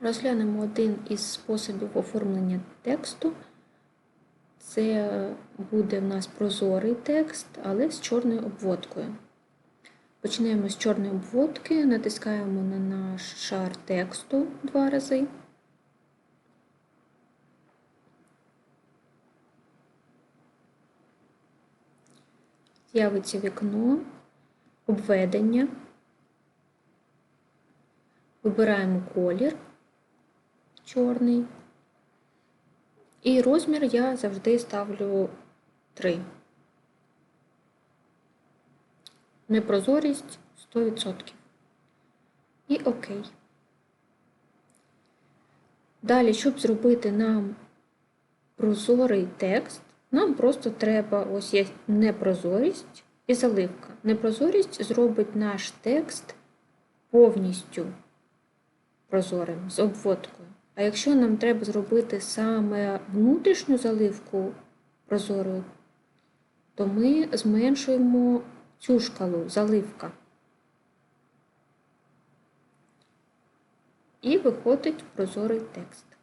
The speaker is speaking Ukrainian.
Розглянемо один із способів оформлення тексту. Це буде в нас прозорий текст, але з чорною обводкою. Починаємо з чорної обводки, натискаємо на наш шар тексту два рази. З'явиться вікно, обведення. Вибираємо колір чорний. І розмір я завжди ставлю 3. Непрозорість 100%. І ОК. Далі, щоб зробити нам прозорий текст, нам просто треба ось є непрозорість і заливка. Непрозорість зробить наш текст повністю прозорим з обводкою. А якщо нам треба зробити саме внутрішню заливку прозорою, то ми зменшуємо цю шкалу заливка. І виходить прозорий текст.